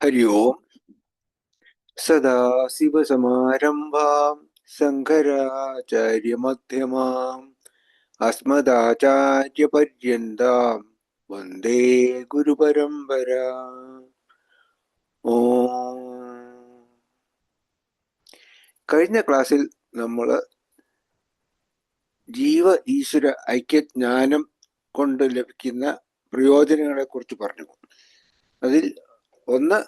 हरि ओम् सदाशिवसमारम्भां शङ्कराचार्यमध्यमाम् अस्मदाचार्यपर्यन्तां वन्दे ഗുരുപരമ്പര ഓം കഴിഞ്ഞ ക്ലാസ്സിൽ നമ്മൾ ജീവ ഈശ്വര ഐക്യജ്ഞാനം കൊണ്ട് ലഭിക്കുന്ന പ്രയോജനങ്ങളെ കുറിച്ച് പറഞ്ഞു അതിൽ ഒന്ന്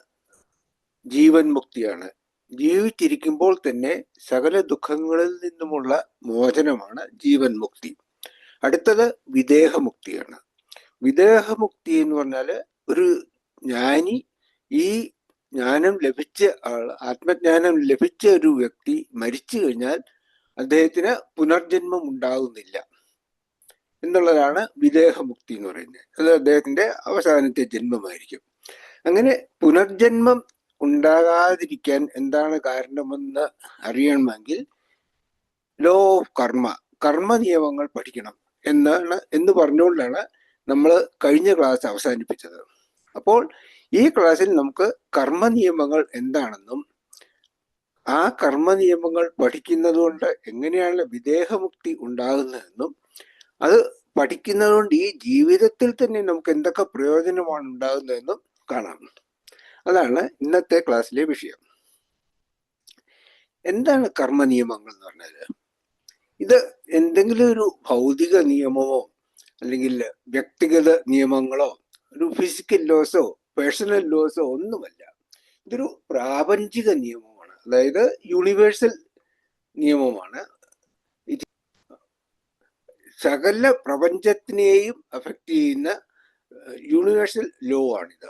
ജീവൻ മുക്തിയാണ്. ജീവിച്ചിരിക്കുമ്പോൾ തന്നെ സകല ദുഃഖങ്ങളിൽ നിന്നുമുള്ള മോചനമാണ് ജീവൻ മുക്തി. അടുത്തത് വിദേഹമുക്തിയാണ് വിദേഹമുക്തി എന്ന് പറഞ്ഞാൽ ഒരു ജ്ഞാനി ഈ ജ്ഞാനം ലഭിച്ച ആൾ ആത്മജ്ഞാനം ലഭിച്ച ഒരു വ്യക്തി മരിച്ചു കഴിഞ്ഞാൽ അദ്ദേഹത്തിന് പുനർജന്മം ഉണ്ടാകുന്നില്ല എന്നുള്ളതാണ് വിദേഹമുക്തി എന്ന് പറയുന്നത്. അത് അദ്ദേഹത്തിന്റെ അവസാനത്തെ ജന്മമായിരിക്കും. അങ്ങനെ പുനർജന്മം ഉണ്ടാകാതിരിക്കാൻ എന്താണ് കാരണമെന്ന് അറിയണമെങ്കിൽ ലോ ഓഫ് കർമ്മ കർമ്മ നിയമങ്ങൾ പഠിക്കണം എന്നാണ് എന്ന് പറഞ്ഞുകൊണ്ടാണ് നമ്മൾ കഴിഞ്ഞ ക്ലാസ് അവസാനിപ്പിച്ചത്. അപ്പോൾ ഈ ക്ലാസ്സിൽ നമുക്ക് കർമ്മ നിയമങ്ങൾ എന്താണെന്നും ആ കർമ്മ നിയമങ്ങൾ പഠിക്കുന്നത് കൊണ്ട് എങ്ങനെയാണ് വിദേഹമുക്തി ഉണ്ടാകുന്നതെന്നും അത് പഠിക്കുന്നത് കൊണ്ട് ഈ ജീവിതത്തിൽ തന്നെ നമുക്ക് എന്തൊക്കെ പ്രയോജനമാണ് ഉണ്ടാകുന്നതെന്നും കാണാം. അതാണ് ഇന്നത്തെ ക്ലാസ്സിലെ വിഷയം. എന്താണ് കർമ്മ നിയമങ്ങൾ എന്ന് പറഞ്ഞാൽ? ഇത് എന്തെങ്കിലും ഒരു ഭൗതിക നിയമമോ അല്ലെങ്കിൽ വ്യക്തിഗത നിയമങ്ങളോ ഒരു ഫിസിക്കൽ ലോസോ പേഴ്സണൽ ലോസോ ഒന്നുമല്ല. ഇതൊരു പ്രാപഞ്ചിക നിയമമാണ്. അതായത് യൂണിവേഴ്സൽ നിയമമാണ്. സകല പ്രപഞ്ചത്തിനെയും അഫക്റ്റ് ചെയ്യുന്ന യൂണിവേഴ്സൽ ലോ ആണിത്.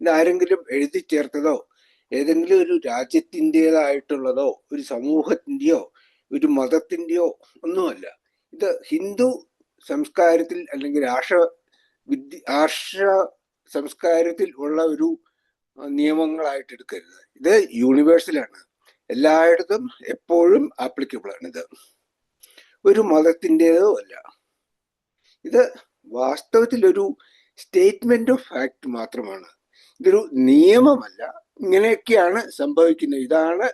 ഇത് ആരെങ്കിലും എഴുതി ചേർത്തതോ ഏതെങ്കിലും ഒരു രാജ്യത്തിന്റെതായിട്ടുള്ളതോ ഒരു സമൂഹത്തിന്റെയോ ഒരു മതത്തിന്റെയോ ഒന്നുമല്ല. ഇത് ഹിന്ദു സംസ്കാരത്തിൽ അല്ലെങ്കിൽ ആർഷ വിദ്യ ആർഷ സംസ്കാരത്തിൽ ഉള്ള ഒരു നിയമങ്ങളായിട്ട് എടുക്കരുത്. ഇത് യൂണിവേഴ്സലാണ് എല്ലായിടത്തും എപ്പോഴും ആപ്ലിക്കബിൾ ആണ് ഇത്. ഒരു മതത്തിന്റെതോ അല്ല. ഇത് വാസ്തവത്തിൽ ഒരു സ്റ്റേറ്റ്മെന്റ് ഓഫ് ഫാക്ട് മാത്രമാണ്. ഇതൊരു നിയമമല്ല. ഇങ്ങനെയൊക്കെയാണ് സംഭവിക്കുന്നത്. ഇതാണ്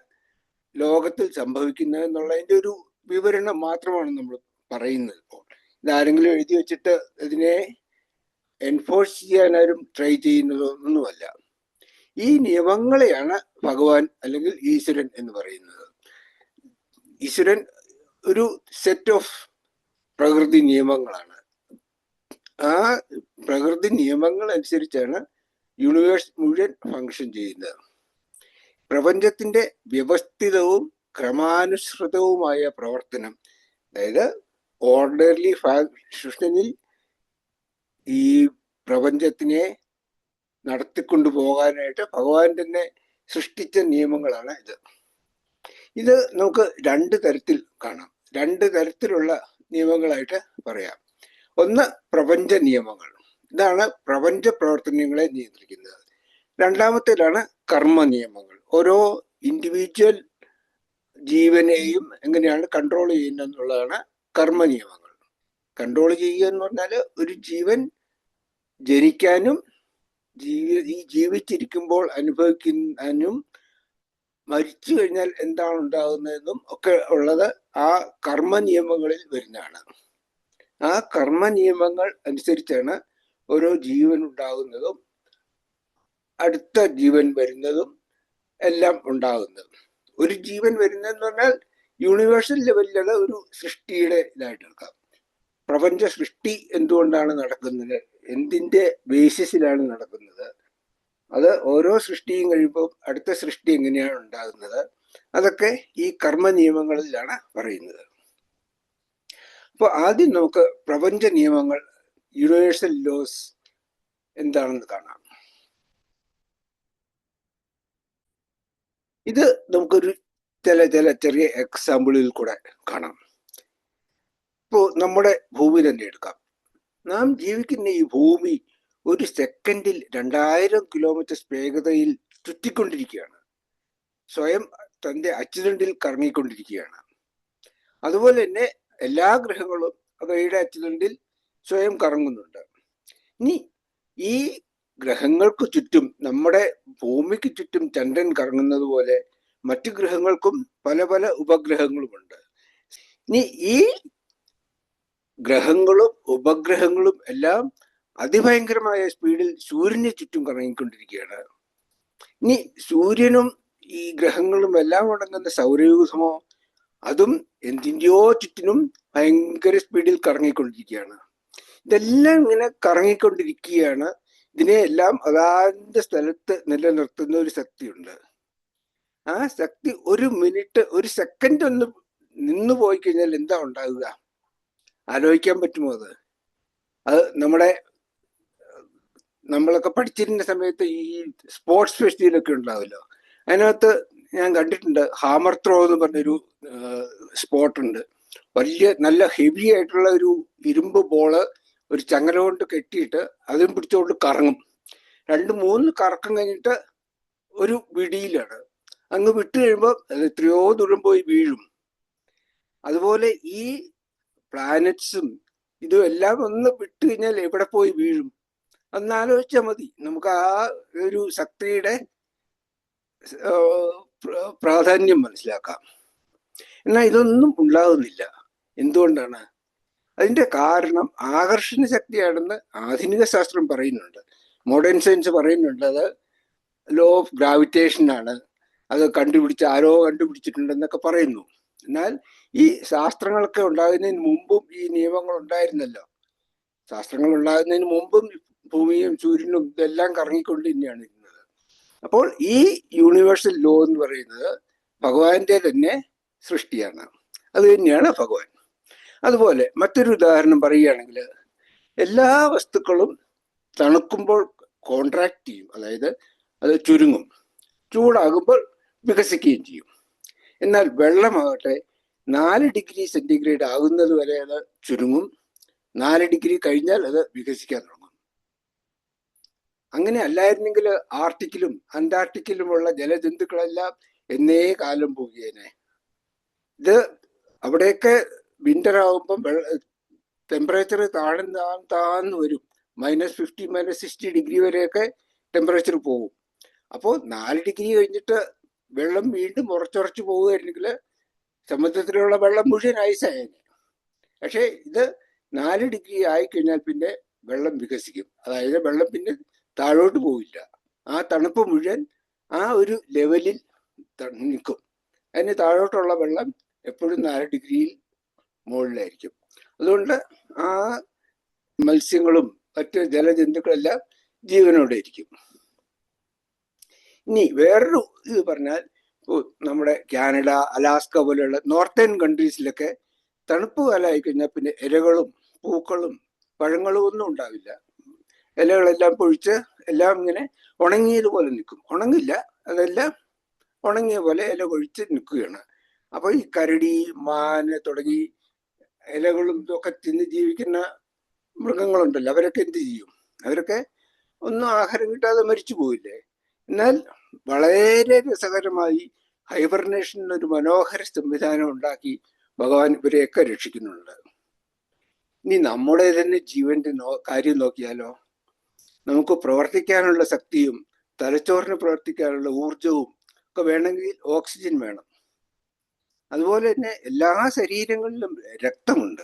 ലോകത്തിൽ സംഭവിക്കുന്നത് എന്നുള്ളതിന്റെ ഒരു വിവരണം മാത്രമാണ് നമ്മൾ പറയുന്നത് ഇപ്പോൾ. ഇതാരെങ്കിലും എഴുതി വെച്ചിട്ട് ഇതിനെ എൻഫോഴ്സ് ചെയ്യാനാരും ട്രൈ ചെയ്യുന്നതൊന്നുമല്ല. ഈ നിയമങ്ങളെയാണ് ഭഗവാൻ അല്ലെങ്കിൽ ഈശ്വരൻ എന്ന് പറയുന്നത്. ഈശ്വരൻ ഒരു സെറ്റ് ഓഫ് പ്രകൃതി നിയമങ്ങളാണ്. ആ പ്രകൃതി നിയമങ്ങൾ അനുസരിച്ചാണ് യൂണിവേഴ്സ് മുഴുവൻ ഫങ്ഷൻ ചെയ്യുന്നത്. പ്രപഞ്ചത്തിന്റെ വ്യവസ്ഥിതവും ക്രമാനുസൃതവുമായ പ്രവർത്തനം അതായത് ഓർഡർലി ഫാഷനിൽ ഈ പ്രപഞ്ചത്തിനെ നടത്തിക്കൊണ്ടു പോകാനായിട്ട് ഭഗവാൻ തന്നെ സൃഷ്ടിച്ച നിയമങ്ങളാണ് ഇത്. ഇത് നമുക്ക് രണ്ട് തരത്തിൽ കാണാം. രണ്ട് തരത്തിലുള്ള നിയമങ്ങളായിട്ട് പറയാം. ഒന്ന് പ്രപഞ്ച നിയമങ്ങൾ. ഇതാണ് പ്രപഞ്ച പ്രവർത്തനങ്ങളെ നിയന്ത്രിക്കുന്നത്. രണ്ടാമത്തേതാണ് കർമ്മ നിയമങ്ങൾ. ഓരോ ഇൻഡിവിജ്വൽ ജീവനെയും എങ്ങനെയാണ് കൺട്രോൾ ചെയ്യുന്നത് എന്നുള്ളതാണ് കർമ്മ നിയമങ്ങൾ. കൺട്രോൾ ചെയ്യുക എന്ന് പറഞ്ഞാൽ ഒരു ജീവൻ ജനിക്കാനും ജീവി ഈ ജീവിച്ചിരിക്കുമ്പോൾ അനുഭവിക്കാനും മരിച്ചു കഴിഞ്ഞാൽ എന്താണ് ഉണ്ടാകുന്നതെന്നും ഒക്കെ ഉള്ളത് ആ കർമ്മ നിയമങ്ങളിൽ വരുന്നതാണ്. ആ കർമ്മ നിയമങ്ങൾ അനുസരിച്ചാണ് ഓരോ ജീവൻ ഉണ്ടാകുന്നതും അടുത്ത ജീവൻ വരുന്നതും എല്ലാം ഉണ്ടാകുന്നത്. ഒരു ജീവൻ വരുന്നതെന്ന് പറഞ്ഞാൽ യൂണിവേഴ്സൽ ലെവലിലുള്ള ഒരു സൃഷ്ടിയുടെ ഇതായിട്ട് എടുക്കാം. പ്രപഞ്ച സൃഷ്ടി എന്തുകൊണ്ടാണ് നടക്കുന്നത്? എന്തിന്റെ ബേസിസിലാണ് നടക്കുന്നത്? അത് ഓരോ സൃഷ്ടിയും കഴിയുമ്പോൾ അടുത്ത സൃഷ്ടി എങ്ങനെയാണ് ഉണ്ടാകുന്നത്? അതൊക്കെ ഈ കർമ്മ നിയമങ്ങളിലാണ് പറയുന്നത്. അപ്പോൾ ആദ്യം നമുക്ക് പ്രപഞ്ച നിയമങ്ങൾ യൂണിവേഴ്സൽ ലോസ് എന്താണെന്ന് കാണാം. ഇത് നമുക്കൊരു ചില ചില ചെറിയ എക്സാമ്പിളിൽ കൂടെ കാണാം. ഇപ്പോ നമ്മുടെ ഭൂമി തന്നെ എടുക്കാം. നാം ജീവിക്കുന്ന ഈ ഭൂമി ഒരു സെക്കൻഡിൽ രണ്ടായിരം കിലോമീറ്റർ വേഗതയിൽ ചുറ്റിക്കൊണ്ടിരിക്കുകയാണ്. സ്വയം തന്റെ അച്ചുതണ്ടിൽ കറങ്ങിക്കൊണ്ടിരിക്കുകയാണ്. അതുപോലെ തന്നെ എല്ലാ ഗ്രഹങ്ങളും അവയുടെ അച്ചുതണ്ടിൽ സ്വയം കറങ്ങുന്നുണ്ട്. ഇനി ഈ ഗ്രഹങ്ങൾക്ക് ചുറ്റും നമ്മുടെ ഭൂമിക്ക് ചുറ്റും ചന്ദ്രൻ കറങ്ങുന്നത് പോലെ മറ്റു ഗ്രഹങ്ങൾക്കും പല പല ഉപഗ്രഹങ്ങളുമുണ്ട്. ഇനി ഈ ഗ്രഹങ്ങളും ഉപഗ്രഹങ്ങളും എല്ലാം അതിഭയങ്കരമായ സ്പീഡിൽ സൂര്യന് ചുറ്റും കറങ്ങിക്കൊണ്ടിരിക്കുകയാണ്. ഇനി സൂര്യനും ഈ ഗ്രഹങ്ങളും എല്ലാം അടങ്ങുന്ന സൗരയൂഥമോ അതും എന്തിന്റെയോ ചുറ്റിനും ഭയങ്കര സ്പീഡിൽ കറങ്ങിക്കൊണ്ടിരിക്കുകയാണ്. ഇതെല്ലാം ഇങ്ങനെ കറങ്ങിക്കൊണ്ടിരിക്കുകയാണ്. ഇതിനെ എല്ലാം അതാതിന്റെ സ്ഥലത്ത് നിലനിർത്തുന്ന ഒരു ശക്തിയുണ്ട്. ആ ശക്തി ഒരു മിനിറ്റ് ഒരു സെക്കൻഡ് ഒന്ന് നിന്നു പോയി കഴിഞ്ഞാൽ എന്താ ഉണ്ടാകുക ആലോചിക്കാൻ പറ്റുമോ അത്? അത് നമ്മുടെ നമ്മളൊക്കെ പഠിച്ചിരുന്ന സമയത്ത് ഈ സ്പോർട്സ് ഫെസ്റ്റിവലൊക്കെ ഉണ്ടാവുമല്ലോ അതിനകത്ത് ഞാൻ കണ്ടിട്ടുണ്ട്. ഹാമർ ത്രോ എന്ന് പറഞ്ഞൊരു സ്പോട്ട് ഉണ്ട്. വലിയ നല്ല ഹെവി ആയിട്ടുള്ള ഒരു ഇരുമ്പ് ബോൾ ഒരു ചങ്ങല കൊണ്ട് കെട്ടിയിട്ട് അതും പിടിച്ചുകൊണ്ട് കറങ്ങും. രണ്ട് മൂന്ന് കറക്കം കഴിഞ്ഞിട്ട് ഒരു വിടിയിലാണ്. അങ്ങ് വിട്ടു കഴിയുമ്പോൾ അത് എത്രയോ ദൂരം പോയി വീഴും. അതുപോലെ ഈ പ്ലാനറ്റ്സും ഇതും എല്ലാം ഒന്ന് വിട്ടു കഴിഞ്ഞാൽ എവിടെ പോയി വീഴും? ഒന്ന് ആലോചിച്ചാൽ മതി. നമുക്ക് ആ ഒരു ശക്തിയുടെ പ്രാധാന്യം മനസ്സിലാക്കാം. എന്നാൽ ഇതൊന്നും ഉണ്ടാകുന്നില്ല എന്തുകൊണ്ടാണ്? അതിന്റെ കാരണം ആകർഷണ ശക്തിയാണെന്ന് ആധുനിക ശാസ്ത്രം പറയുന്നുണ്ട്. മോഡേൺ സയൻസ് പറയുന്നുണ്ട്. അത് ലോ ഓഫ് ഗ്രാവിറ്റേഷൻ ആണ്. അത് കണ്ടുപിടിച്ച് ആരോ കണ്ടുപിടിച്ചിട്ടുണ്ടെന്നൊക്കെ പറയുന്നു. എന്നാൽ ഈ ശാസ്ത്രങ്ങളൊക്കെ ഉണ്ടാകുന്നതിന് മുമ്പും ഈ നിയമങ്ങൾ ഉണ്ടായിരുന്നല്ലോ. ശാസ്ത്രങ്ങൾ ഉണ്ടാകുന്നതിന് മുമ്പും ഭൂമിയും സൂര്യനും ഇതെല്ലാം കറങ്ങിക്കൊണ്ട് തന്നെയാണ് അപ്പോൾ ഈ യൂണിവേഴ്സൽ ലോ എന്ന് പറയുന്നത് ഭഗവാന്റെ തന്നെ സൃഷ്ടിയാണ്. അത് തന്നെയാണ് ഭഗവാൻ. അതുപോലെ മറ്റൊരു ഉദാഹരണം പറയുകയാണെങ്കിൽ എല്ലാ വസ്തുക്കളും തണുക്കുമ്പോൾ കോൺട്രാക്ട് ചെയ്യും. അതായത് അത് ചുരുങ്ങും. ചൂടാകുമ്പോൾ വികസിക്കുകയും ചെയ്യും. എന്നാൽ വെള്ളമാകട്ടെ നാല് ഡിഗ്രി സെന്റിഗ്രേഡ് ആകുന്നത് വരെ അത് ചുരുങ്ങും. നാല് ഡിഗ്രി കഴിഞ്ഞാൽ അത് വികസിക്കാൻ തുടങ്ങും അങ്ങനെ അല്ലായിരുന്നെങ്കിൽ ആർട്ടിക്കിലും അന്റാർട്ടിക്കിലുമുള്ള ജലജന്തുക്കളെല്ലാം എന്നേ കാലം പോവുകേനെ ഇത് അവിടെയൊക്കെ വിന്റർ ആകുമ്പം ടെമ്പറേച്ചർ താഴ്ന്ന് താഴ്ന്നു വരും. Minus fifty minus sixty degree വരെയൊക്കെ ടെമ്പറേച്ചർ പോകും അപ്പോൾ നാല് ഡിഗ്രി കഴിഞ്ഞിട്ട് വെള്ളം വീണ്ടും ഉറച്ചുറച്ച് പോവുകയായിരുന്നെങ്കിൽ സമുദ്രത്തിലുള്ള വെള്ളം മുഴുവൻ ഐസായേനെ പക്ഷേ ഇത് നാല് ഡിഗ്രി ആയിക്കഴിഞ്ഞാൽ പിന്നെ വെള്ളം വികസിക്കും. അതായത് വെള്ളം പിന്നെ താഴോട്ട് പോവില്ല. ആ തണുപ്പ് മുഴുവൻ ആ ഒരു ലെവലിൽ നിൽക്കും. അതിന് താഴോട്ടുള്ള വെള്ളം എപ്പോഴും നാല് ഡിഗ്രിയിൽ മുകളിലായിരിക്കും. അതുകൊണ്ട് ആ മത്സ്യങ്ങളും മറ്റ് ജലജന്തുക്കളെല്ലാം ജീവനോടെ ഇരിക്കും. ഇനി വേറൊരു ഇത് പറഞ്ഞാൽ നമ്മുടെ കാനഡ അലാസ്ക പോലെയുള്ള നോർത്തേൺ കൺട്രീസിലൊക്കെ തണുപ്പ് കാലമായി കഴിഞ്ഞാൽ പിന്നെ ഇരകളും പൂക്കളും പഴങ്ങളും ഒന്നും ഉണ്ടാവില്ല. ഇലകളെല്ലാം പൊഴിച്ച് എല്ലാം ഇങ്ങനെ ഉണങ്ങിയതുപോലെ നിൽക്കും. ഉണങ്ങില്ല അതെല്ലാം ഉണങ്ങിയ പോലെ ഇല കൊഴിച്ച് നിൽക്കുകയാണ്. അപ്പൊ ഈ കരടി മാന് തുടങ്ങി ഇലകളും ഒക്കെ തിന്ന് ജീവിക്കുന്ന മൃഗങ്ങളുണ്ടല്ലോ അവരൊക്കെ എന്ത് ചെയ്യും? അവരൊക്കെ ഒന്നും ആഹാരം കിട്ടാതെ മരിച്ചു പോയില്ലേ എന്നാൽ വളരെ രസകരമായി ഹൈബർനേഷൻ ഒരു മനോഹര സംവിധാനം ഉണ്ടാക്കി ഭഗവാൻ ഇവരെയൊക്കെ രക്ഷിക്കുന്നുണ്ട്. ഇനി നമ്മുടെ തന്നെ ജീവന്റെ കാര്യം നോക്കിയാലോ? നമുക്ക് പ്രവർത്തിക്കാനുള്ള ശക്തിയും തലച്ചോറിന് പ്രവർത്തിക്കാനുള്ള ഊർജവും ഒക്കെ വേണമെങ്കിൽ ഓക്സിജൻ വേണം. അതുപോലെ തന്നെ എല്ലാ ശരീരങ്ങളിലും രക്തമുണ്ട്.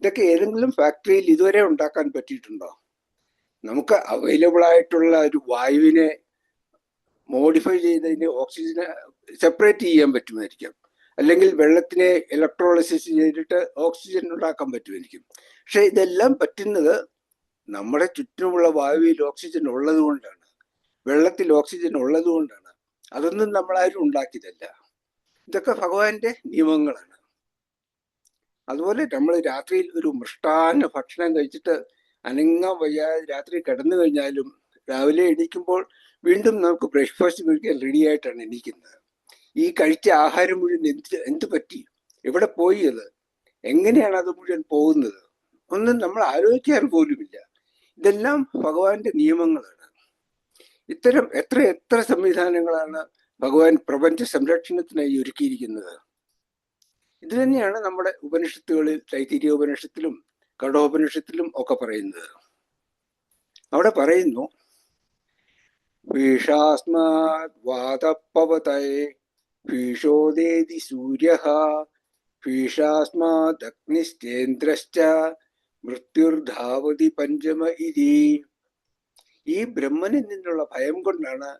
ഇതൊക്കെ ഏതെങ്കിലും ഫാക്ടറിയിൽ ഇതുവരെ ഉണ്ടാക്കാൻ പറ്റിയിട്ടുണ്ടോ? നമുക്ക് അവൈലബിൾ ആയിട്ടുള്ള ഒരു വായുവിനെ മോഡിഫൈ ചെയ്തതിന് ഓക്സിജനെ സെപ്പറേറ്റ് ചെയ്യാൻ പറ്റുമായിരിക്കും. അല്ലെങ്കിൽ വെള്ളത്തിനെ ഇലക്ട്രോളിസിസ് ചെയ്തിട്ട് ഓക്സിജൻ ഉണ്ടാക്കാൻ പറ്റുമായിരിക്കും. പക്ഷെ ഇതെല്ലാം പറ്റുന്നത് നമ്മുടെ ചുറ്റുമുള്ള വായുവിൽ ഓക്സിജൻ ഉള്ളത് കൊണ്ടാണ്. വെള്ളത്തിൽ ഓക്സിജൻ ഉള്ളത് കൊണ്ടാണ്. അതൊന്നും നമ്മളാരും ഉണ്ടാക്കിയതല്ല. ഇതൊക്കെ ഭഗവാന്റെ നിയമങ്ങളാണ്. അതുപോലെ നമ്മൾ രാത്രിയിൽ ഒരു മൃഷ്ടാന്ന ഭക്ഷണം കഴിച്ചിട്ട് അനങ്ങാൻ വയ്യാതെ രാത്രി കിടന്നു കഴിഞ്ഞാലും രാവിലെ എണീക്കുമ്പോൾ വീണ്ടും നമുക്ക് ബ്രേക്ക്ഫാസ്റ്റ് കഴിക്കാൻ റെഡി ആയിട്ടാണ് എണീക്കുന്നത്. ഈ കഴിച്ച ആഹാരം മുഴുവൻ എന്ത് എന്ത് പറ്റി? എവിടെ പോയി അത്? എങ്ങനെയാണ് അത് മുഴുവൻ പോകുന്നത്? ഒന്നും നമ്മൾ ആലോചിക്കാൻ പോലുമില്ല. ഇതെല്ലാം ഭഗവാന്റെ നിയമങ്ങളാണ്. ഇത്തരം എത്ര എത്ര സംവിധാനങ്ങളാണ് ഭഗവാൻ പ്രപഞ്ച സംരക്ഷണത്തിനായി ഒരുക്കിയിരിക്കുന്നത്? ഇത് തന്നെയാണ് നമ്മുടെ ഉപനിഷത്തുകളിൽ തൈത്തിരിയ ഉപനിഷത്തിലും കടോപനിഷത്തിലും ഒക്കെ പറയുന്നത്. അവിടെ പറയുന്നു ഭീഷാസ്മാത് ഭീഷോദേതി സൂര്യ ഭീഷാസ്മാദഗ്നിശ്ചേന്ദ്രശ്ച മൃത്യുർധാവതി പഞ്ചമ ഇതി. ഈ ബ്രഹ്മനിൽ നിന്നുള്ള ഭയം കൊണ്ടാണ്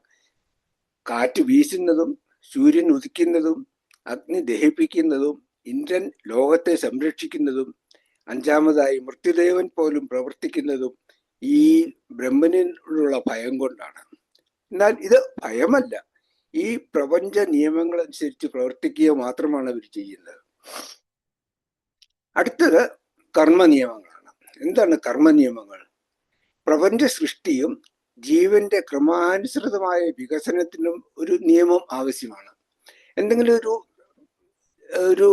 കാറ്റ് വീശുന്നതും സൂര്യൻ ഉദിക്കുന്നതും അഗ്നി ദഹിപ്പിക്കുന്നതും ഇന്ദ്രൻ ലോകത്തെ സംരക്ഷിക്കുന്നതും അഞ്ചാമതായി മൃത്യുദേവൻ പോലും പ്രവർത്തിക്കുന്നതും ഈ ബ്രഹ്മനിലുള്ള ഭയം കൊണ്ടാണ്. എന്നാൽ ഇത് ഭയമല്ല. ഈ പ്രപഞ്ച നിയമങ്ങൾ അനുസരിച്ച് പ്രവർത്തിക്കുക മാത്രമാണ് അവർ ചെയ്യുന്നത്. അടുത്തത് കർമ്മ നിയമങ്ങളാണ് എന്താണ് കർമ്മ നിയമങ്ങൾ പ്രപഞ്ച സൃഷ്ടിയും ജീവന്റെ ക്രമാനുസൃതമായ വികസനത്തിനും ഒരു നിയമം ആവശ്യമാണ്. എന്തെങ്കിലും ഒരു ഒരു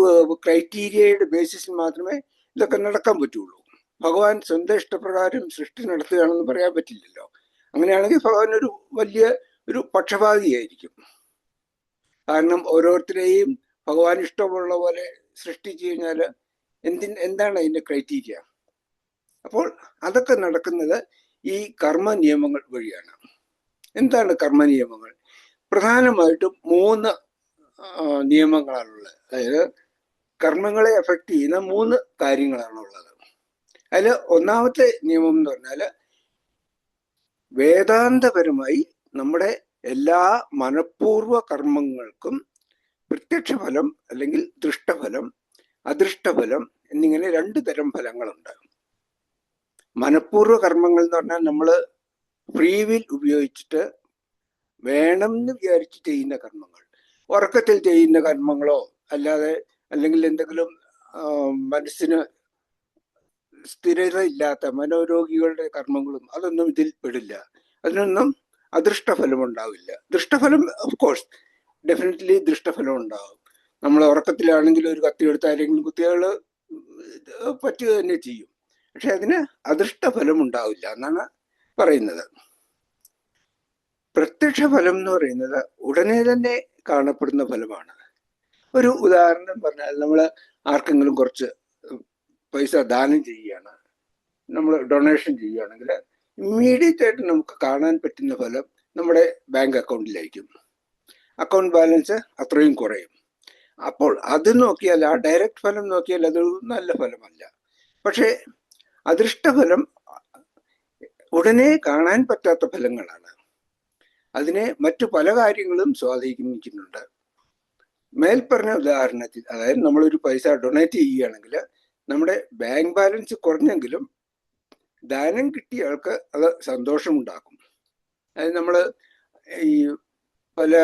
ക്രൈറ്റീരിയയുടെ ബേസിസിൽ മാത്രമേ ഇതൊക്കെ നടക്കാൻ പറ്റുള്ളൂ. ഭഗവാൻ സ്വന്തം ഇഷ്ടപ്രകാരം സൃഷ്ടി നടത്തുകയാണെന്ന് പറയാൻ പറ്റില്ലല്ലോ. അങ്ങനെയാണെങ്കിൽ ഭഗവാൻ ഒരു വലിയ ഒരു പക്ഷപാതിയായിരിക്കും. കാരണം ഓരോരുത്തരെയും ഭഗവാൻ ഇഷ്ടമുള്ള പോലെ സൃഷ്ടിച്ചു കഴിഞ്ഞാൽ എന്തിന് എന്താണ് അതിന്റെ ക്രൈറ്റീരിയ അപ്പോൾ അതൊക്കെ നടക്കുന്നത് ഈ കർമ്മ നിയമങ്ങൾ വഴിയാണ്. എന്താണ് കർമ്മ നിയമങ്ങൾ? പ്രധാനമായിട്ടും മൂന്ന് നിയമങ്ങളാണുള്ളത് അതായത് കർമ്മങ്ങളെ എഫക്റ്റ് ചെയ്യുന്ന മൂന്ന് കാര്യങ്ങളാണുള്ളത് അതിൽ ഒന്നാമത്തെ നിയമം എന്ന് പറഞ്ഞാൽ വേദാന്തപരമായി നമ്മുടെ എല്ലാ മനഃപൂർവ കർമ്മങ്ങൾക്കും പ്രത്യക്ഷ ഫലം അല്ലെങ്കിൽ ദൃഷ്ടഫലം അദൃഷ്ടഫലം എന്നിങ്ങനെ രണ്ട് തരം ഫലങ്ങളുണ്ട്. മനഃപൂർവ കർമ്മങ്ങൾ എന്ന് പറഞ്ഞാൽ നമ്മൾ ഫ്രീ വിൽ ഉപയോഗിച്ചിട്ട് വേണം എന്ന് വിചാരിച്ച് ചെയ്യുന്ന കർമ്മങ്ങൾ. ഉറക്കത്തിൽ ചെയ്യുന്ന കർമ്മങ്ങളോ അല്ലാതെ അല്ലെങ്കിൽ എന്തെങ്കിലും മനസ്സിന് സ്ഥിരത ഇല്ലാത്ത മനോരോഗികളുടെ കർമ്മങ്ങളും അതൊന്നും ഇതിൽ പെടില്ല. അതിനൊന്നും അദൃഷ്ടഫലം ഉണ്ടാവില്ല. ദൃഷ്ടഫലം ഓഫ് കോഴ്സ് ഡെഫിനറ്റ്ലി ദൃഷ്ടഫലം ഉണ്ടാവും. നമ്മൾ ഉറക്കത്തിലാണെങ്കിൽ ഒരു കത്തി എടുത്ത് ആരെങ്കിലും കുത്തിയാൾ പറ്റുക തന്നെ ചെയ്യും. പക്ഷെ അതിന് അദൃഷ്ടഫലം ഉണ്ടാവില്ല എന്നാണ് പറയുന്നത്. പ്രത്യക്ഷ ഫലം എന്ന് പറയുന്നത് ഉടനെ തന്നെ കാണപ്പെടുന്ന ഫലമാണ്. ഒരു ഉദാഹരണം പറഞ്ഞാൽ നമ്മൾ ആർക്കെങ്കിലും കുറച്ച് പൈസ ദാനം ചെയ്യുകയാണ് നമ്മൾ ഡൊണേഷൻ ചെയ്യുകയാണെങ്കിൽ ഇമ്മീഡിയറ്റ് ആയിട്ട് നമുക്ക് കാണാൻ പറ്റുന്ന ഫലം നമ്മുടെ ബാങ്ക് അക്കൗണ്ടിലായിരിക്കും. അക്കൗണ്ട് ബാലൻസ് അത്രയും കുറയും. അപ്പോൾ അത് നോക്കിയാൽ ആ ഡയറക്റ്റ് ഫലം നോക്കിയാൽ അത് നല്ല ഫലമല്ല. പക്ഷേ അദൃഷ്ടഫലം ഉടനെ കാണാൻ പറ്റാത്ത ഫലങ്ങളാണ്. അതിനെ മറ്റു പല കാര്യങ്ങളും സ്വാധീനിക്കുന്നുണ്ട്. മേൽപ്പറഞ്ഞ ഉദാഹരണത്തിൽ അതായത് നമ്മളൊരു പൈസ ഡൊണേറ്റ് ചെയ്യുകയാണെങ്കിൽ നമ്മുടെ ബാങ്ക് ബാലൻസ് കുറഞ്ഞെങ്കിലും ദാനം കിട്ടിയ ആൾക്ക് അത് സന്തോഷമുണ്ടാക്കും. അതായത് നമ്മൾ ഈ പല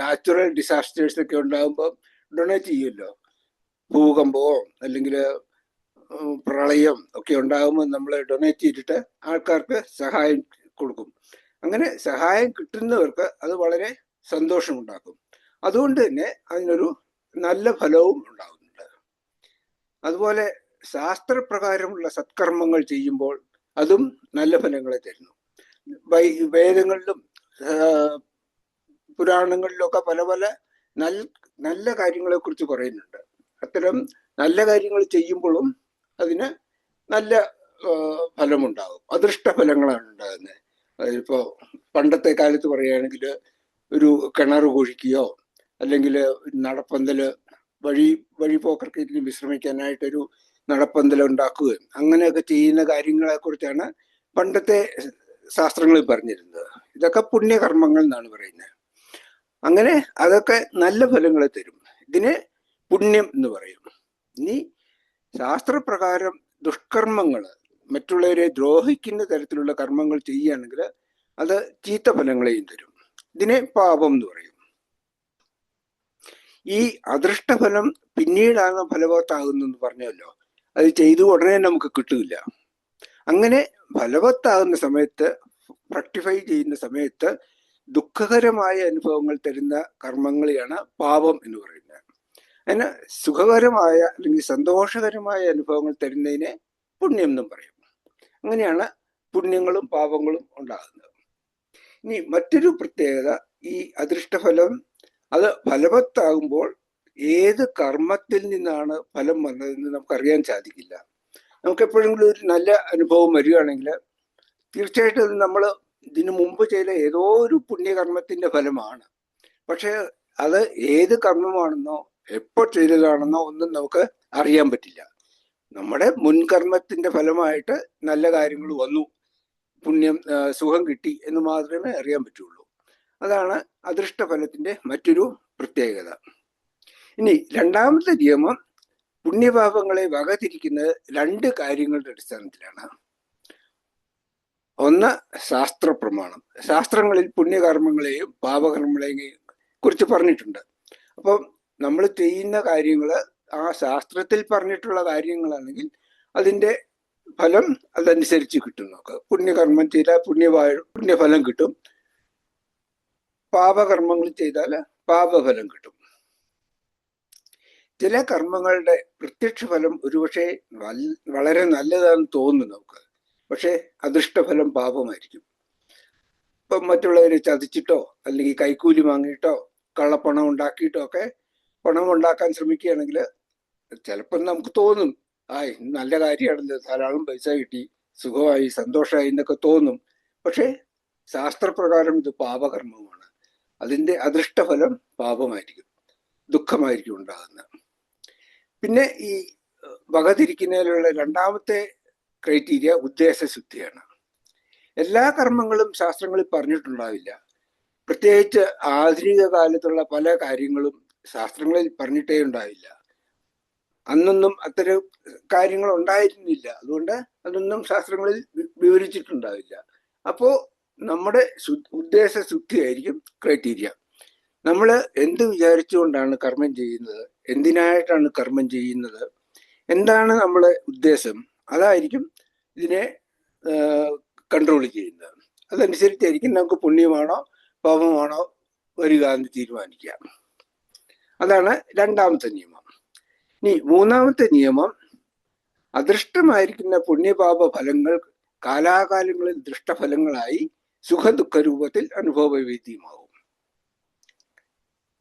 നാച്ചുറൽ ഡിസാസ്റ്റേഴ്സ് ഒക്കെ ഉണ്ടാകുമ്പോൾ ഡൊണേറ്റ് ചെയ്യുമല്ലോ. ഭൂകമ്പമോ അല്ലെങ്കിൽ പ്രളയം ഒക്കെ ഉണ്ടാകുമ്പോൾ നമ്മൾ ഡൊണേറ്റ് ചെയ്തിട്ട് ആൾക്കാർക്ക് സഹായം കൊടുക്കും. അങ്ങനെ സഹായം കിട്ടുന്നവർക്ക് അത് വളരെ സന്തോഷമുണ്ടാക്കും. അതുകൊണ്ട് തന്നെ അതിനൊരു നല്ല ഫലവും ഉണ്ടാകുന്നുണ്ട്. അതുപോലെ ശാസ്ത്രപ്രകാരമുള്ള സത്കർമ്മങ്ങൾ ചെയ്യുമ്പോൾ അതും നല്ല ഫലങ്ങളെ തരുന്നു. വേദങ്ങളിലും പുരാണങ്ങളിലൊക്കെ പല പല നല്ല നല്ല കാര്യങ്ങളെ കുറിച്ച് പറയുന്നുണ്ട്. അത്തരം നല്ല കാര്യങ്ങൾ ചെയ്യുമ്പോഴും അതിന് നല്ല ഫലമുണ്ടാകും. അദൃഷ്ട ഫലങ്ങളാണ് ഉണ്ടാകുന്നത്. അതിപ്പോ പണ്ടത്തെ കാലത്ത് പറയുകയാണെങ്കിൽ ഒരു കിണർ കുഴിക്കുകയോ അല്ലെങ്കിൽ നടപ്പന്തൽ വഴി വഴിപോക്കർക്ക് ഇരുന്ന് വിശ്രമിക്കാനായിട്ടൊരു നടപ്പന്തൽ ഉണ്ടാക്കുകയും അങ്ങനെയൊക്കെ ചെയ്യുന്ന കാര്യങ്ങളെക്കുറിച്ചാണ് പണ്ടത്തെ ശാസ്ത്രങ്ങളിൽ പറഞ്ഞിരുന്നത്. ഇതൊക്കെ പുണ്യകർമ്മങ്ങൾ എന്നാണ് പറയുന്നത്. അങ്ങനെ അതൊക്കെ നല്ല ഫലങ്ങളെ തരും. ഇതിന് പുണ്യം എന്ന് പറയും. ഇനി ശാസ്ത്രപ്രകാരം ദുഷ്കർമ്മങ്ങൾ മറ്റുള്ളവരെ ദ്രോഹിക്കുന്ന തരത്തിലുള്ള കർമ്മങ്ങൾ ചെയ്യുകയാണെങ്കിൽ അത് ചീത്ത ഫലങ്ങളെയും തരും. ഇതിനെ പാപം എന്ന് പറയും. ഈ അദൃഷ്ടഫലം പിന്നീടാണ് ഫലവത്താകുന്നെന്ന് പറഞ്ഞല്ലോ. അത് ചെയ്തു ഉടനെ നമുക്ക് കിട്ടില്ല അങ്ങനെ ഫലവത്താകുന്ന സമയത്ത് പ്രക്ടിഫൈ ചെയ്യുന്ന സമയത്ത് ദുഃഖകരമായ അനുഭവങ്ങൾ തരുന്ന കർമ്മങ്ങളെയാണ് പാപം എന്ന് പറയുന്നത്. അതിന് സുഖകരമായ അല്ലെങ്കിൽ സന്തോഷകരമായ അനുഭവങ്ങൾ തരുന്നതിനെ പുണ്യം എന്നും പറയും. അങ്ങനെയാണ് പുണ്യങ്ങളും പാപങ്ങളും ഉണ്ടാകുന്നത്. ഇനി മറ്റൊരു പ്രത്യേകത ഈ അദൃഷ്ടഫലം അത് ഫലവത്താകുമ്പോൾ ഏത് കർമ്മത്തിൽ നിന്നാണ് ഫലം വന്നതെന്ന് നമുക്കറിയാൻ സാധിക്കില്ല. നമുക്ക് എപ്പോഴെങ്കിലും ഒരു നല്ല അനുഭവം വരികയാണെങ്കിൽ തീർച്ചയായിട്ടും നമ്മൾ ഇതിനു മുമ്പ് ചെയ്ത ഏതോ ഒരു പുണ്യകർമ്മത്തിന്റെ ഫലമാണ്. പക്ഷേ അത് ഏത് കർമ്മമാണെന്നോ എപ്പോ ചെയ്തതാണെന്നോ ഒന്നും നമുക്ക് അറിയാൻ പറ്റില്ല. നമ്മുടെ മുൻകർമ്മത്തിന്റെ ഫലമായിട്ട് നല്ല കാര്യങ്ങൾ വന്നു. പുണ്യം സുഖം കിട്ടി എന്ന് മാത്രമേ അറിയാൻ പറ്റുള്ളൂ. അതാണ് അദൃഷ്ടഫലത്തിന്റെ മറ്റൊരു പ്രത്യേകത. ഇനി രണ്ടാമത്തെ നിയമം പുണ്യപാപങ്ങളെ വകതിരിക്കുന്നത് രണ്ട് കാര്യങ്ങളുടെ അടിസ്ഥാനത്തിലാണ്. ഒന്ന് ശാസ്ത്ര പ്രമാണം ശാസ്ത്രങ്ങളിൽ പുണ്യകർമ്മങ്ങളെയും പാപകർമ്മങ്ങളെയും കുറിച്ച് പറഞ്ഞിട്ടുണ്ട്. അപ്പം നമ്മൾ ചെയ്യുന്ന കാര്യങ്ങൾ ആ ശാസ്ത്രത്തിൽ പറഞ്ഞിട്ടുള്ള കാര്യങ്ങളാണെങ്കിൽ അതിന്റെ ഫലം അതനുസരിച്ച് കിട്ടും നമുക്ക്. പുണ്യകർമ്മം ചെയ്താൽ പുണ്യവായ പുണ്യഫലം കിട്ടും. പാപകർമ്മങ്ങൾ ചെയ്താൽ പാപഫലം കിട്ടും. ചില കർമ്മങ്ങളുടെ പ്രത്യക്ഷ ഫലം ഒരുപക്ഷെ വളരെ നല്ലതാണെന്ന് തോന്നുന്നു നമുക്ക്. പക്ഷെ അദൃഷ്ടഫലം പാപമായിരിക്കും. ഇപ്പം മറ്റുള്ളവരെ ചതിച്ചിട്ടോ അല്ലെങ്കിൽ കൈക്കൂലി വാങ്ങിയിട്ടോ കള്ളപ്പണം ഉണ്ടാക്കിയിട്ടോ ഒക്കെ പണം ഉണ്ടാക്കാൻ ശ്രമിക്കുകയാണെങ്കിൽ ചിലപ്പം നമുക്ക് തോന്നും ആ നല്ല കാര്യമാണല്ലോ ധാരാളം പൈസ കിട്ടി സുഖമായി സന്തോഷമായി എന്നൊക്കെ തോന്നും. പക്ഷേ ശാസ്ത്രപ്രകാരം ഇത് പാപകർമ്മമാണ്. അതിന്റെ അദൃഷ്ടഫലം പാപമായിരിക്കും ദുഃഖമായിരിക്കും ഉണ്ടാകുന്നത്. പിന്നെ ഈ വകതിരിക്കുന്നതിലുള്ള രണ്ടാമത്തെ ക്രൈറ്റീരിയ ഉദ്ദേശശുദ്ധിയാണ് എല്ലാ കർമ്മങ്ങളും ശാസ്ത്രങ്ങളിൽ പറഞ്ഞിട്ടുണ്ടാവില്ല. പ്രത്യേകിച്ച് ആധുനിക കാലത്തുള്ള പല കാര്യങ്ങളും ശാസ്ത്രങ്ങളിൽ പറഞ്ഞിട്ടേ ഉണ്ടാവില്ല അന്നൊന്നും അത്തരം കാര്യങ്ങൾ ഉണ്ടായിരുന്നില്ല. അതുകൊണ്ട് അതൊന്നും ശാസ്ത്രങ്ങളിൽ വിവരിച്ചിട്ടുണ്ടാവില്ല. അപ്പോ നമ്മുടെ ഉദ്ദേശ ശുദ്ധിയായിരിക്കും ക്രൈറ്റീരിയ. നമ്മൾ എന്ത് വിചാരിച്ചുകൊണ്ടാണ് കർമ്മം ചെയ്യുന്നത്? എന്തിനായിട്ടാണ് കർമ്മം ചെയ്യുന്നത്? എന്താണ് നമ്മുടെ ഉദ്ദേശം? അതായിരിക്കും ഇതിനെ കൺട്രോൾ ചെയ്യുന്നത്. അതനുസരിച്ചായിരിക്കും നമുക്ക് പുണ്യമാണോ പാപമാണോ വരിക എന്ന് തീരുമാനിക്കുക. അതാണ് രണ്ടാമത്തെ നിയമം. ഇനി മൂന്നാമത്തെ നിയമം അദൃഷ്ടമായിരിക്കുന്ന പുണ്യപാപ ഫലങ്ങൾ കാലാകാലങ്ങളിൽ ദൃഷ്ടഫലങ്ങളായി സുഖദുഃഖ രൂപത്തിൽ അനുഭവവേദ്യമാവും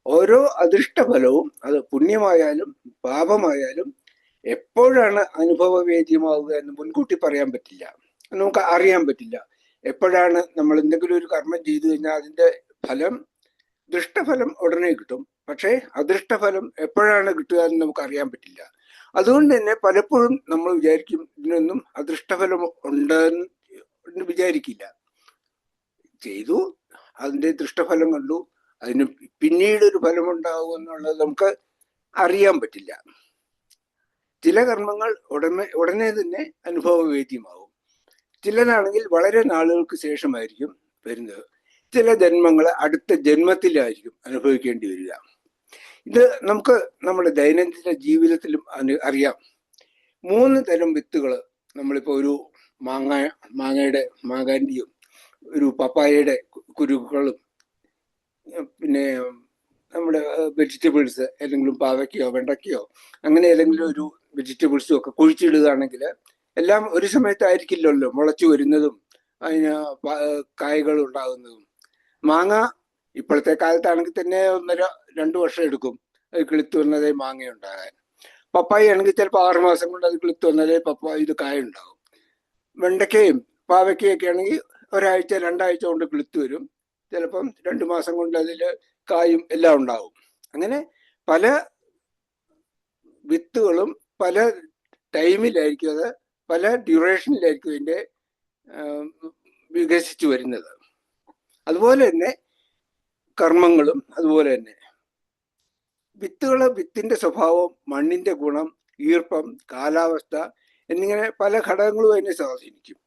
ഓരോ അദൃഷ്ടഫലവും അത് പുണ്യമായാലും പാപമായാലും എപ്പോഴാണ് അനുഭവവേദ്യമാവുക എന്ന് മുൻകൂട്ടി പറയാൻ പറ്റില്ല. നമുക്ക് അറിയാൻ പറ്റില്ല. എപ്പോഴാണ് നമ്മൾ എന്തെങ്കിലും ഒരു കർമ്മം ചെയ്തു കഴിഞ്ഞാൽ അതിന്റെ ഫലം ദൃഷ്ടഫലം ഉടനെ കിട്ടും. പക്ഷേ അദൃഷ്ടഫലം എപ്പോഴാണ് കിട്ടുക എന്ന് നമുക്ക് അറിയാൻ പറ്റില്ല. അതുകൊണ്ട് തന്നെ പലപ്പോഴും നമ്മൾ വിചാരിക്കും ഇതിനൊന്നും അദൃഷ്ടഫലം ഉണ്ടെന്ന് വിചാരിക്കില്ല. ചെയ്തു അതിന്റെ ദൃഷ്ടഫലം കണ്ടു അതിന് പിന്നീട് ഒരു ഫലം ഉണ്ടാവും എന്നുള്ളത് നമുക്ക് അറിയാൻ പറ്റില്ല. ചില കർമ്മങ്ങൾ ഉടനെ ഉടനെ തന്നെ അനുഭവവേദ്യമാവും ചിലതാണെങ്കിൽ വളരെ നാളുകൾക്ക് ശേഷമായിരിക്കും വരുന്നത്. ചില ജന്മങ്ങൾ അടുത്ത ജന്മത്തിലായിരിക്കും അനുഭവിക്കേണ്ടി വരിക. ഇത് നമുക്ക് നമ്മുടെ ദൈനംദിന ജീവിതത്തിലും അറിയാം. മൂന്ന് തരം വിത്തുകൾ നമ്മളിപ്പോൾ ഒരു മാങ്ങ മാങ്ങയുടെ മാങ്ങാന്റെയും ഒരു പപ്പായയുടെ കുരുക്കളും പിന്നെ നമ്മുടെ വെജിറ്റബിൾസ് ഏതെങ്കിലും പാവയ്ക്കയോ വെണ്ടയ്ക്കയോ അങ്ങനെ ഏതെങ്കിലും ഒരു വെജിറ്റബിൾസും ഒക്കെ കുഴിച്ചിടുകയാണെങ്കിൽ എല്ലാം ഒരു സമയത്തായിരിക്കില്ലല്ലോ മുളച്ചു വരുന്നതും അതിന് കായകൾ ഉണ്ടാകുന്നതും. മാങ്ങ ഇപ്പോഴത്തെ കാലത്താണെങ്കിൽ തന്നെ ഒന്നര രണ്ടു വർഷം എടുക്കും അത് കിളുത്ത് വന്നതേ മാങ്ങ ഉണ്ടാകാൻ പപ്പായ ആണെങ്കിൽ ചിലപ്പോൾ ആറു മാസം കൊണ്ട് അത് കിളുത്ത് വന്നതേ പപ്പായ ഇത് കായ ഉണ്ടാകും വെണ്ടയ്ക്കയും പാവയ്ക്കയൊക്കെ ആണെങ്കിൽ ഒരാഴ്ച രണ്ടാഴ്ച കൊണ്ട് കിളുത്ത് വരും. ചിലപ്പം രണ്ടു മാസം കൊണ്ട് അതിൽ കായും എല്ലാം ഉണ്ടാവും. അങ്ങനെ പല വിത്തുകളും പല ടൈമിലായിരിക്കും അത് പല ഡ്യൂറേഷനിലായിരിക്കും അതിന്റെ വികസിച്ചു വരുന്നത്. അതുപോലെ തന്നെ കർമ്മങ്ങളും അതുപോലെ തന്നെ. വിത്തുകൾ വിത്തിന്റെ സ്വഭാവം മണ്ണിന്റെ ഗുണം ഈർപ്പം കാലാവസ്ഥ എന്നിങ്ങനെ പല ഘടകങ്ങളും അതിനെ സ്വാധീനിക്കും.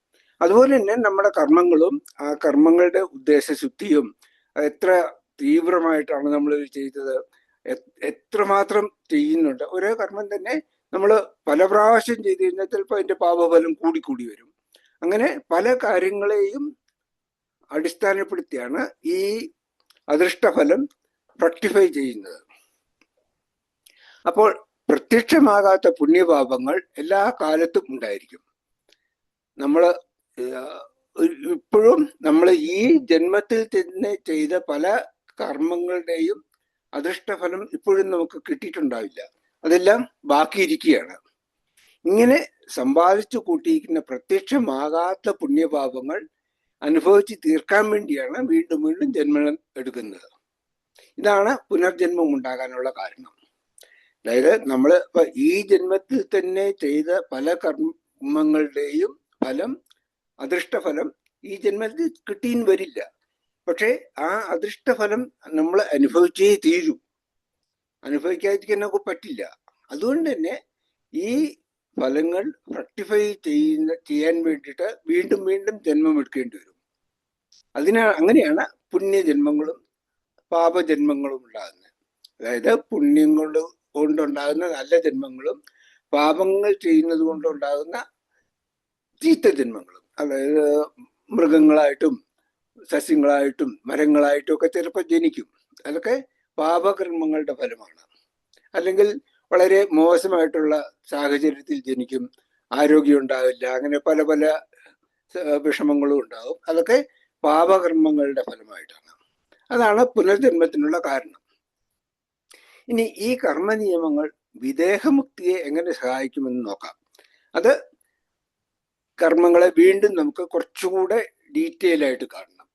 അതുപോലെ തന്നെ നമ്മുടെ കർമ്മങ്ങളും ആ കർമ്മങ്ങളുടെ ഉദ്ദേശശുദ്ധിയും എത്ര തീവ്രമായിട്ടാണ് നമ്മൾ ചെയ്തത് എത്രമാത്രം ചെയ്യുന്നുണ്ട്. ഓരോ കർമ്മം തന്നെ നമ്മൾ പല പ്രാവശ്യം ചെയ്ത് കഴിഞ്ഞാൽ ചിലപ്പോൾ അതിന്റെ പാപഫലം കൂടിക്കൂടി വരും. അങ്ങനെ പല കാര്യങ്ങളെയും അടിസ്ഥാനപ്പെടുത്തിയാണ് ഈ അദൃഷ്ടഫലം റക്ടിഫൈ ചെയ്യുന്നത്. അപ്പോൾ പ്രത്യക്ഷമാകാത്ത പുണ്യപാപങ്ങൾ എല്ലാ കാലത്തും ഉണ്ടായിരിക്കും. നമ്മൾ ഇപ്പോഴും നമ്മൾ ഈ ജന്മത്തിൽ തന്നെ ചെയ്ത പല കർമ്മങ്ങളുടെയും അദൃഷ്ടഫലം ഇപ്പോഴും നമുക്ക് കിട്ടിയിട്ടുണ്ടാവില്ല. അതെല്ലാം ബാക്കിയിരിക്കുകയാണ്. ഇങ്ങനെ സമ്പാദിച്ചു കൂട്ടിയിരിക്കുന്ന പ്രത്യക്ഷമാകാത്ത പുണ്യപാപങ്ങൾ അനുഭവിച്ച് തീർക്കാൻ വേണ്ടിയാണ് വീണ്ടും വീണ്ടും ജന്മം എടുക്കുന്നത്. ഇതാണ് പുനർജന്മം ഉണ്ടാകാനുള്ള കാരണം. അതായത് നമ്മൾ ഇപ്പൊ ഈ ജന്മത്തിൽ തന്നെ ചെയ്ത പല കർമ്മങ്ങളുടെയും ഫലം അദൃഷ്ടഫലം ഈ ജന്മത്തിൽ കിട്ടിയും വരില്ല. പക്ഷേ ആ അദൃഷ്ടഫലം നമ്മൾ അനുഭവിച്ചേ തീരൂ. അനുഭവിക്കാതിരിക്കാൻ നമുക്ക് പറ്റില്ല. അതുകൊണ്ട് തന്നെ ഈ ഫലങ്ങൾ റെക്ടിഫൈ ചെയ്യുന്ന ചെയ്യാൻ വേണ്ടിയിട്ട് വീണ്ടും വീണ്ടും ജന്മം എടുക്കേണ്ടി വരും. അതിനാ അങ്ങനെയാണ് പുണ്യജന്മങ്ങളും പാപജന്മങ്ങളും ഉണ്ടാകുന്നത്. അതായത് പുണ്യം കൊണ്ട് കൊണ്ടുണ്ടാകുന്ന നല്ല ജന്മങ്ങളും പാപങ്ങൾ ചെയ്യുന്നത് കൊണ്ടുണ്ടാകുന്ന ചീത്ത ജന്മങ്ങളും അതായത് മൃഗങ്ങളായിട്ടും സസ്യങ്ങളായിട്ടും മരങ്ങളായിട്ടും ഒക്കെ ചിലപ്പോൾ ജനിക്കും. അതൊക്കെ പാപകർമ്മങ്ങളുടെ ഫലമാണ്. അല്ലെങ്കിൽ വളരെ മോശമായിട്ടുള്ള സാഹചര്യത്തിൽ ജനിക്കും ആരോഗ്യം ഉണ്ടാവില്ല അങ്ങനെ പല പല വിഷമങ്ങളും ഉണ്ടാവും. അതൊക്കെ പാപകർമ്മങ്ങളുടെ ഫലമായിട്ടാണ്. അതാണ് പുനർജന്മത്തിനുള്ള കാരണം. ഇനി ഈ കർമ്മ നിയമങ്ങൾ വിദേഹമുക്തിയെ എങ്ങനെ സഹായിക്കുമെന്ന് നോക്കാം. അത് കർമ്മങ്ങളെ വീണ്ടും നമുക്ക് കുറച്ചുകൂടെ ഡീറ്റെയിൽ ആയിട്ട് കാണണം.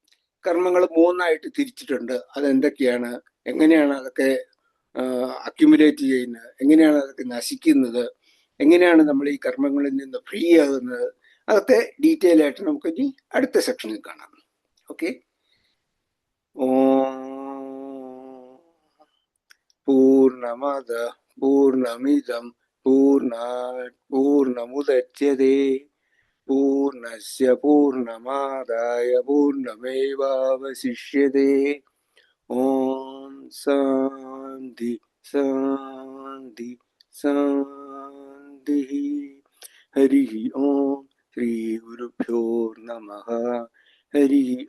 കർമ്മങ്ങൾ മൂന്നായിട്ട് തിരിച്ചിട്ടുണ്ട്. അതെന്തൊക്കെയാണ്? എങ്ങനെയാണ് അതൊക്കെ അക്യുമുലേറ്റ് ചെയ്യുന്നത്? എങ്ങനെയാണ് അതൊക്കെ നശിക്കുന്നത്? എങ്ങനെയാണ് നമ്മൾ ഈ കർമ്മങ്ങളിൽ നിന്ന് ഫ്രീ ആകുന്നത്? അതൊക്കെ ഡീറ്റെയിൽ ആയിട്ട് നമുക്ക് ഇനി അടുത്ത സെക്ഷനിൽ കാണാം. ஓகே பூர்ணமத பூர்ணமிதம் பூர்ணாட் பூர்ணமுதட்சியதே पूर्णस्य पूर्णमादाय पूर्णमेवावशिष्यते ॐ शान्ति शान्ति शान्तिः हरिः ॐ श्रीगुरुभ्यो नमः آله